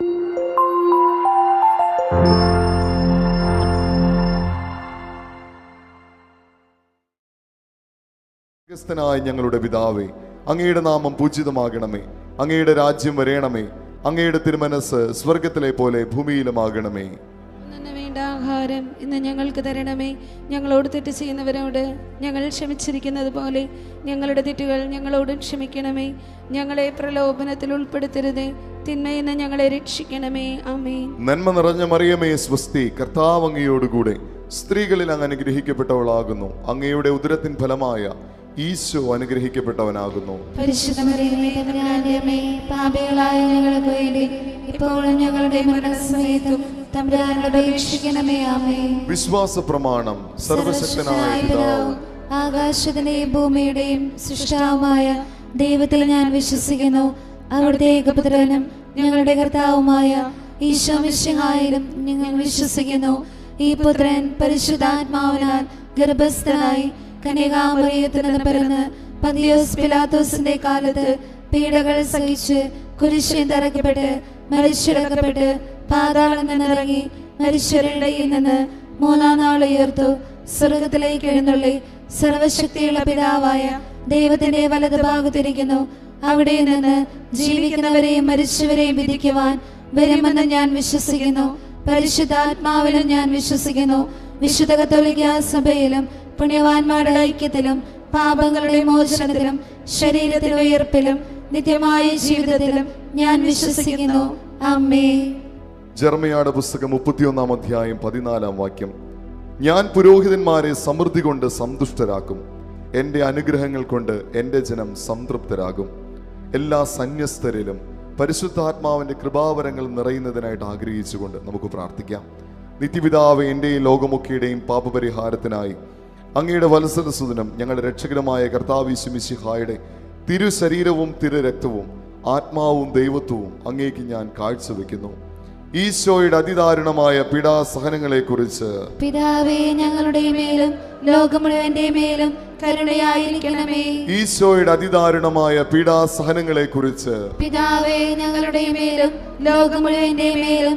സ്വർഗസ്ഥനായ ഞങ്ങളുടെ പിതാവേ അങ്ങയുടെ നാമം പൂജിതമാകണമേ. അങ്ങയുടെ രാജ്യം വരേണമേ. അങ്ങയുടെ തിരുമനസ് സ്വർഗത്തിലെ പോലെ ഭൂമിയിലുമാകണമേ. ആഹാരം ഇന്ന് ഞങ്ങൾക്ക് തരണമേ. ഞങ്ങളോട് തെറ്റ് ചെയ്യുന്നവരോട് ഞങ്ങൾ ക്ഷമിച്ചിരിക്കുന്നത് പോലെ ഞങ്ങളുടെ തെറ്റുകൾ ഞങ്ങളോടും ക്ഷമിക്കണമേ. ഞങ്ങളെ പ്രലോഭനത്തിൽ ഉൾപ്പെടുത്തരുത്. തിന്മയെന്ന് ഞങ്ങളെ രക്ഷിക്കണമേ. ആമേൻ. നന്മ നിറഞ്ഞ മറിയമേ സ്വസ്തി കർത്താവ് അങ്ങയോടുകൂടെ. സ്ത്രീകളിൽ അങ്ങ് അനുഗ്രഹിക്കപ്പെട്ടവളാകുന്നു. അങ്ങയുടെ ഉദരത്തിൻ ഫലമായ ഈശോ അനുഗ്രഹിക്കപ്പെട്ടവനാകുന്നു. അമ്മേ പാപികളായ ഞങ്ങൾക്ക് വേണ്ടി ഇപ്പോഴും ഞങ്ങളുടെ മരണസമയത്തും വിശ്വാസ പ്രമാണം സർവശക്തനായ പിതാവ്. ആകാശത്തിന്റെയും ഭൂമിയുടെയും സൃഷ്ടാവുമായ ദൈവത്തിൽ ഞാൻ വിശ്വസിക്കുന്നു. അവിടുത്തെ ഏകപുത്രനും ഞങ്ങളുടെ കർത്താവുമായ ഈശോ മിശിഹായിലും ഞങ്ങൾ വിശ്വസിക്കുന്നു. ഈ പുത്രൻ പരിശുദ്ധാത്മാവിനാൽ ഗർഭസ്ഥനായി കന്യകാമറിയത്തിന് പിറന്ന് പതിയോസ് പിലാത്തോസിന്റെ കാലത്ത് പീഡകൾ സഹിച്ച് കുരിശിൽ തറക്കപ്പെട്ട് മരിച്ചടക്കപ്പെട്ട് പാതാളം നിന്നിറങ്ങി മരിച്ചവരുടെ നിന്ന് മൂന്നാം നാൾ ഉയർത്തു. സ്വർഗത്തിലേക്ക് എഴുന്നള്ളി സർവശക്തിയുള്ള പിതാവായ ദൈവത്തിന്റെ വലത് ഭാഗത്തിരിക്കുന്നു അവിടെ നിന്ന് ജീവിക്കുന്നവരെയും മരിച്ചവരെയും വിധിക്കുവാൻ വരുമെന്ന് ഞാൻ വിശ്വസിക്കുന്നു. പരിശുദ്ധാത്മാവിലും ഞാൻ വിശ്വസിക്കുന്നു. വിശുദ്ധ കത്തോലിക്ക സഭയിലും പുണ്യവാന്മാരുടെ ഐക്യത്തിലും പാപങ്ങളുടെ മോചനത്തിലും ശരീരത്തിലെ ഉയർപ്പിലും നിത്യമായ ജീവിതത്തിലും ഞാൻ വിശ്വസിക്കുന്നു. അമ്മേ. ജർമ്മയുടെ പുസ്തകം മുപ്പത്തിയൊന്നാം അധ്യായം പതിനാലാം വാക്യം. ഞാൻ പുരോഹിതന്മാരെ സമൃദ്ധി കൊണ്ട് സന്തുഷ്ടരാക്കും. എന്റെ അനുഗ്രഹങ്ങൾ കൊണ്ട് എന്റെ ജനം സംതൃപ്തരാകും. എല്ലാ സന്യസ്തരിലും പരിശുദ്ധാത്മാവിന്റെ കൃപാവരങ്ങൾ നിറയുന്നതിനായിട്ട് ആഗ്രഹിച്ചുകൊണ്ട് നമുക്ക് പ്രാർത്ഥിക്കാം. നിത്യപിതാവ് എന്റെയും ലോകമൊക്കെയുടെയും പാപപരിഹാരത്തിനായി അങ്ങയുടെ വത്സരസുദനം ഞങ്ങളുടെ രക്ഷകരമായ കർത്താവിശുമിശിഹായുടെ തിരു ശരീരവും തിരു രക്തവും ആത്മാവും ദൈവത്വവും അങ്ങേക്ക് ഞാൻ കാഴ്ചവെക്കുന്നു. ഈശോയുടെ അതിദാരുണമായ പീഡാസഹനങ്ങളെ കുറിച്ച് പിതാവേ ഞങ്ങളുടെ മേലും ലോകം മുഴുവന്റെ മേലും കരുണയായിരിക്കണമേ. ഈശോയുടെ അതിദാരുണമായ പീഡാസഹനങ്ങളെ കുറിച്ച് പിതാവേ ഞങ്ങളുടെ മേലും ലോകം മുഴുവന്റെ മേലും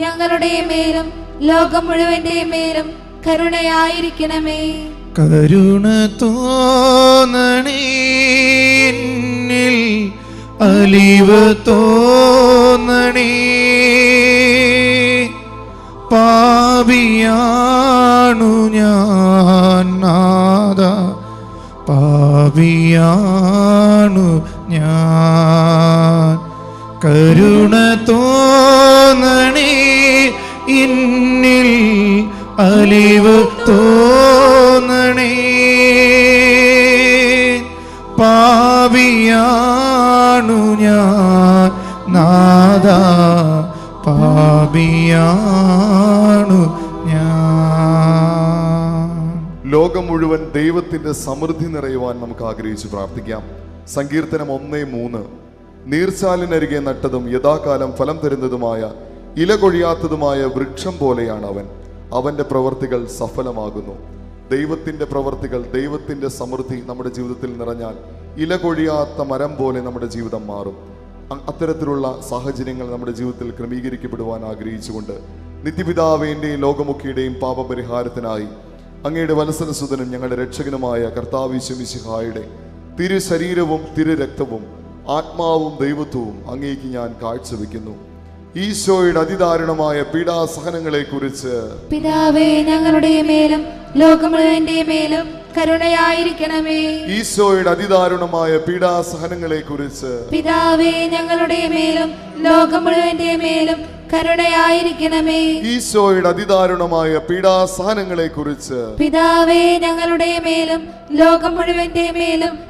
ഞങ്ങളുടെ മേലും ലോകം മുഴുവന്റെ മേലും കരുണയായിരിക്കണമേ. കരുണ തോന്നണേ അലിവ തോന്നണി. പാവിയാണു ഞാൻ നാദ ഞാൻ കരുണ തോന്നണേ ഇന്നിൽ അലിവ് തോന്നണേ. പാവിയാണു ഞാൻ നാദ പാവിയാണു ലോകം മുഴുവൻ ദൈവത്തിന്റെ സമൃദ്ധി നിറയുവാൻ നമുക്ക് ആഗ്രഹിച്ച് പ്രാർത്ഥിക്കാം. സങ്കീർത്തനം ഒന്നേ മൂന്ന്. നീർച്ചാലിനരികെ നട്ടതും യഥാകാലം ഫലം തരുന്നതുമായ ഇല കൊഴിയാത്തതുമായ വൃക്ഷം പോലെയാണ് അവൻ. അവന്റെ പ്രവർത്തികൾ സഫലമാകുന്നു. ദൈവത്തിന്റെ പ്രവർത്തികൾ ദൈവത്തിന്റെ സമൃദ്ധി നമ്മുടെ ജീവിതത്തിൽ നിറഞ്ഞാൽ ഇല കൊഴിയാത്ത മരം പോലെ നമ്മുടെ ജീവിതം മാറും. അത്തരത്തിലുള്ള സാഹചര്യങ്ങൾ നമ്മുടെ ജീവിതത്തിൽ ക്രമീകരിക്കപ്പെടുവാൻ ആഗ്രഹിച്ചുകൊണ്ട് നിത്യപിതാവേന്റെയും ലോകമുഖിയുടെയും പാപപരിഹാരത്തിനായി അങ്ങയുടെ വത്സരസുതനും ഞങ്ങളുടെ രക്ഷകനുമായ കർത്താവിശ്വമിശിഹായുടെ തിരു ശരീരവും തിരു രക്തവും ആത്മാവും ദൈവത്വവും അങ്ങേക്ക് ഞാൻ കാഴ്ചവെക്കുന്നു. ഈശോയുടെ അതിദാരുണമായ പീഡാസഹനങ്ങളെ കുറിച്ച് പിതാവേ ഞങ്ങളുടെ മേലും ലോകം മുഴുവന്റെ മേലും കരുണയായിരിക്കണമേ. ഈശോയുടെ അതിദാരുണമായ പീഡാസഹനങ്ങളെ കുറിച്ച് പിതാവേ ഞങ്ങളുടെ മേലും ലോകം മുഴുവന്റെ മേലും കരുണയായിരിക്കണമേ. ഈശോയുടെ അതിദാരുണമായ പീഡാസഹനങ്ങളെ കുറിച്ച് പിതാവേ ഞങ്ങളുടെ മേലും ലോകം മുഴുവന്റെ മേലും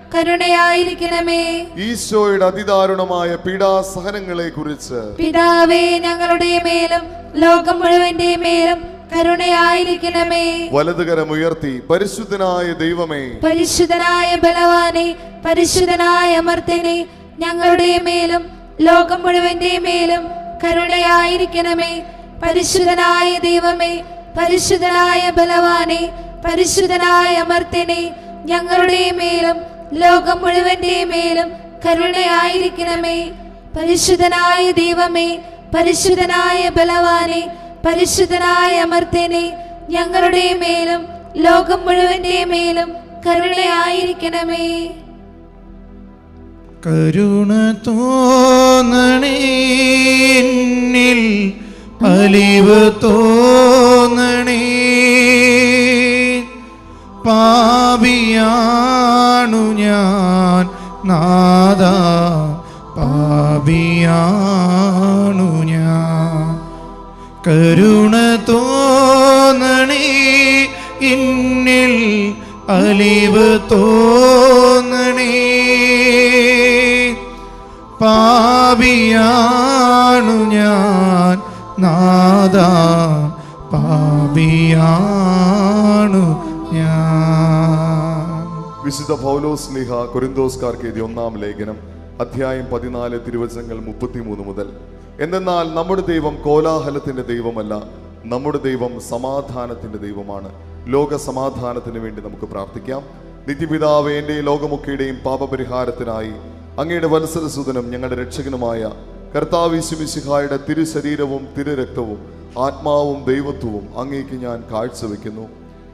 കരുണയായിരിക്കണമേ. ഈശോയുടെ അതിദാരുണമായ പീഡാസഹനങ്ങളെ കുറിച്ച് പിതാവേ ഞങ്ങളുടെ മേലും ലോകം മുഴുവന്റെ മേലും കരുണയായിരിക്കണമേ. വലതുകരമുയർത്തി പരിശുദ്ധനായ ദൈവമേ. പരിശുദ്ധനായ ബലവാനെ പരിശുദ്ധനായ അമർത്തനെ ഞങ്ങളുടെ മേലും ലോകം മുഴുവന്റെ മേലും കരുണയായിരിക്കണമേ. പരിശുദ്ധനായ ദൈവമേ പരിശുദ്ധനായ ബലവാനെ പരിശുദ്ധനായ അമർത്തനെ ഞങ്ങളുടെ മേലും ലോകം മുഴുവന്റെ മേലും കരുണയായിരിക്കണമേ. പരിശുദ്ധനായ ദൈവമേ പരിശുദ്ധനായ ബലവാനെ പരിശുദ്ധനായ അമർത്തനെ ഞങ്ങളുടെ മേലും ലോകം മുഴുവന്റെ മേലും കരുണയായിരിക്കണമേ. കരുണ തോന്നണേ അലിവ് തോന്നണേ ഞാൻ നാദ പാപിയാണു ഞാൻ. കരുണ തോന്നണി ഇന്നിൽ അലിവ് തോന്നണി. പാപിയാണു ഞാൻ വിശുദ്ധ പൗലോസ് ലിഹ കുരുന്തോസ്കാർക്ക് എഴുതിയ ഒന്നാം ലേഖനം അധ്യായം പതിനാല് തിരുവചനങ്ങൾ മുപ്പത്തിമൂന്ന് മുതൽ. എന്തെന്നാൽ നമ്മുടെ ദൈവം കോലാഹലത്തിന്റെ ദൈവമല്ല നമ്മുടെ ദൈവം സമാധാനത്തിന്റെ ദൈവമാണ്. ലോക സമാധാനത്തിന് വേണ്ടി നമുക്ക് പ്രാർത്ഥിക്കാം. നിത്യപിതാവ് എന്റെ ലോകമൊക്കെയുടെയും പാപപരിഹാരത്തിനായി അങ്ങയുടെ വത്സരസുതനും ഞങ്ങളുടെ രക്ഷകനുമായ കർത്താവിശുമിശിഹായുടെ തിരുശരീരവും തിരുരക്തവും ആത്മാവും ദൈവത്വവും അങ്ങേക്ക് ഞാൻ കാഴ്ചവെക്കുന്നു.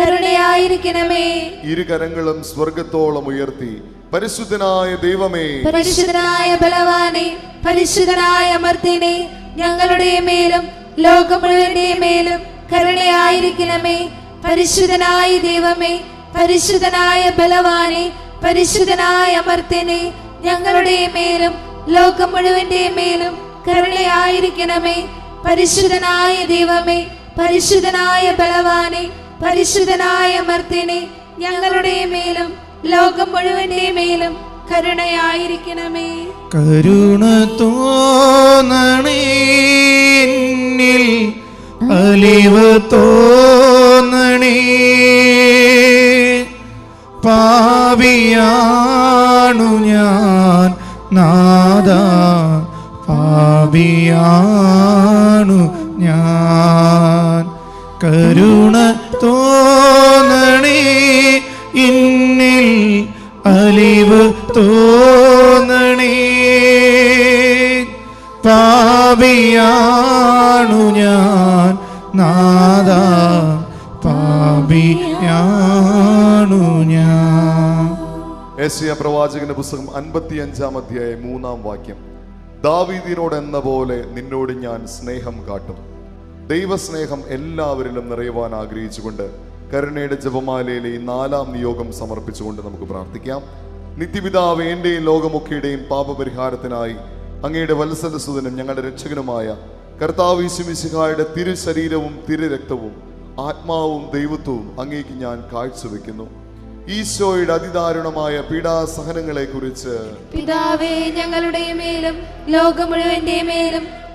കരുണയായിരിക്കണമേ. ഇരു കരങ്ങളും സ്വർഗത്തോളം ഉയർത്തി. പരിശുദ്ധനായ ദൈവമേ. പരിശുദ്ധനായ ബലവാനെ പരിശുദ്ധനായ അമർത്തിനെ ഞങ്ങളുടെ മേലും ലോകം മുഴുവന്റെ മേലും കരുണയായിരിക്കണമേ. പരിശുദ്ധനായ ദൈവമേ പരിശുദ്ധനായ ബലവാനെ പരിശുദ്ധനായ അമർത്തിനെ ഞങ്ങളുടെ മേലും ലോകം മുഴുവന്റെ മേലും കരുണയായിരിക്കണമേ. പരിശുദ്ധനായ ദൈവമേ പരിശുദ്ധനായ ബലവാനെ പരിശുദ്ധനായ മർത്തിനെ ഞങ്ങളുടെ മേലും ലോകം മുഴുവന്റെ മേലും കരുണയായിരിക്കണമേ. കരുണ തോന്നണീന്നിൽ അലിവ് തോന്നണേ. പാപിയാണു പാപിയാണു ഞാൻ. നാദ പാപിയാണു ഞാൻ. ഏഷ്യ പ്രവാചകന്റെ പുസ്തകം അൻപത്തി അഞ്ചാം അധ്യായം മൂന്നാം വാക്യം. ദാവീദിനോട് എന്ന പോലെ നിന്നോട് ഞാൻ സ്നേഹം കാട്ടും. ദൈവസ്നേഹം എല്ലാവരിലും നിറയുവാൻ ആഗ്രഹിച്ചുകൊണ്ട് കരുണയുടെ ജപമാലയിലെ ഈ നാലാം നിയോഗം സമർപ്പിച്ചുകൊണ്ട് നമുക്ക് പ്രാർത്ഥിക്കാം. നിത്യപിതാവ് എന്റെയും ലോകമൊക്കെയുടെയും പാപപരിഹാരത്തിനായി അങ്ങയുടെ വത്സലസുതനും ഞങ്ങളുടെ രക്ഷകനുമായ കർത്താവ് യേശുമിശിഹായുടെ തിരു ശരീരവും തിരു രക്തവും ആത്മാവും ദൈവത്വവും അങ്ങേക്ക് ഞാൻ കാഴ്ചവെക്കുന്നു. ഈശോയുടെ അതിദാരുണമായ പീഡാസഹനങ്ങളെ കുറിച്ച് പിതാവേ ഞങ്ങളുടെ മേലും ലോകം മുഴുവന്റെ മേലും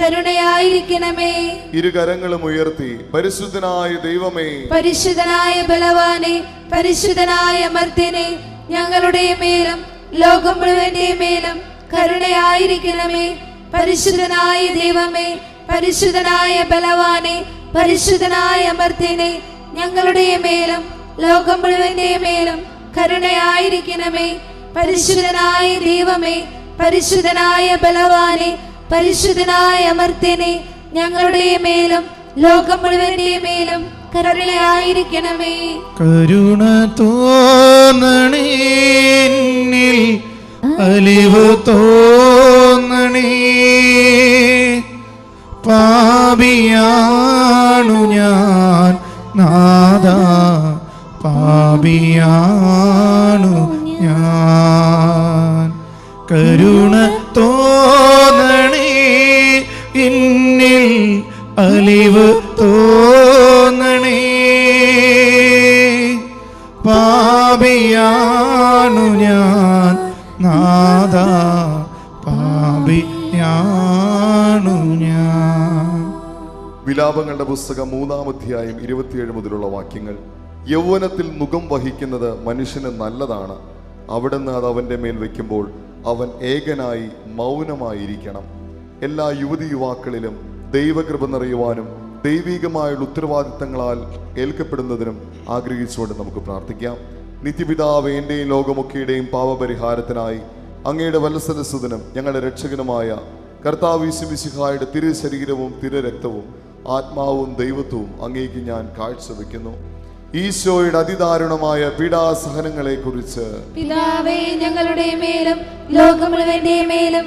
കരുണയായിരിക്കണമേ. ഇരുകരങ്ങളും ഉയർത്തി പരിശുദ്ധനായ ദൈവമേ. പരിശുദ്ധനായ ബലവാനെ പരിശുദ്ധനായ മർദ്ദനെ ഞങ്ങളുടെ മേലും ലോകം മുഴുവന്റെ മേലും കരുണയായിരിക്കണമേ. പരിശുദ്ധനായ ദൈവമേ പരിശുദ്ധനായ ബലവാനെ പരിശുദ്ധനായ മർദ്ദനെ ഞങ്ങളുടെ മേലും ലോകം മുഴുവന്റെ മേലും കരുണയായിരിക്കണമേ. പരിശുദ്ധനായ ദൈവമേ പരിശുദ്ധനായ ബലവാനെ പരിശുദ്ധനായ അമർത്യനെ ഞങ്ങളുടെ മേലും ലോകം മുഴുവന്റെ മേലും കരുണയായിരിക്കണമേ. കരുണ തോന്നണി അലിവ് തോന്നണി പാപിയാണു ഞാൻ. നാദ വിലാപങ്ങളുടെ പുസ്തകം മൂന്നാം അധ്യായം ഇരുപത്തിയേഴ് മുതലുള്ള വാക്യങ്ങൾ. യൗവനത്തിൽ മുഖം വഹിക്കുന്നത് മനുഷ്യന് നല്ലതാണ്. അവിടുന്ന് അത് അവന്റെ മേൽ വയ്ക്കുമ്പോൾ അവൻ ഏകനായി മൗനമായിരിക്കണം. എല്ലാ യുവതി യുവാക്കളിലും ദൈവകൃപ നിറയുവാനും ദൈവികമായുള്ള ഉത്തരവാദിത്തങ്ങളാൽ ഏൽക്കപ്പെടുന്നതിനും ആഗ്രഹിച്ചുകൊണ്ട് നമുക്ക് പ്രാർത്ഥിക്കാം. നിത്യപിതാവ് എന്റെയും ലോകമൊക്കെയുടെയും പാവപരിഹാരത്തിനായി അങ്ങയുടെ വത്സലസുതനും ഞങ്ങളുടെ രക്ഷകനുമായ കർത്താവ് യേശുമിശിഹായുടെ തിരു ശരീരവും തിരു രക്തവും ആത്മാവും ദൈവത്വവും അങ്ങേക്ക് ഞാൻ കാഴ്ചവെക്കുന്നു. ഈശോയുടെ അതിദാരുണമായ പീഡാസഹനങ്ങളെ കുറിച്ച് പിതാവേ ഞങ്ങളുടെ മേലും ലോകം മേലും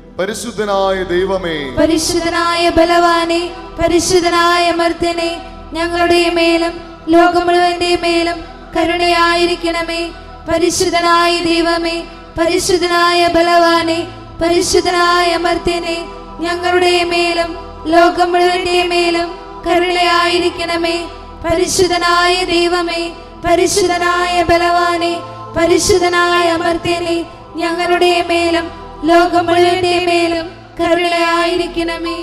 പരിശുദ്ധനായ ദൈവമേ. പരിശുദ്ധനായ ബലവാനെ പരിശുദ്ധനായ മർദ്ദനെ ഞങ്ങളുടെ മേലും ലോകം മുഴുവന്റെ മേലും കരുണയായിരിക്കണമേ. പരിശുദ്ധനായ ദൈവമേ പരിശുദ്ധനായ ബലവാനെ പരിശുദ്ധനായ മർദ്ദനെ ഞങ്ങളുടെ മേലും ലോകം മുഴുവന്റെ മേലും കരുണയായിരിക്കണമേ. പരിശുദ്ധനായ ദൈവമേ പരിശുദ്ധനായ ബലവാനെ പരിശുദ്ധനായ അമർത്യനെ ഞങ്ങളുടെ മേലും ലോകം മേലും കരുണയായിരിക്കണമേ.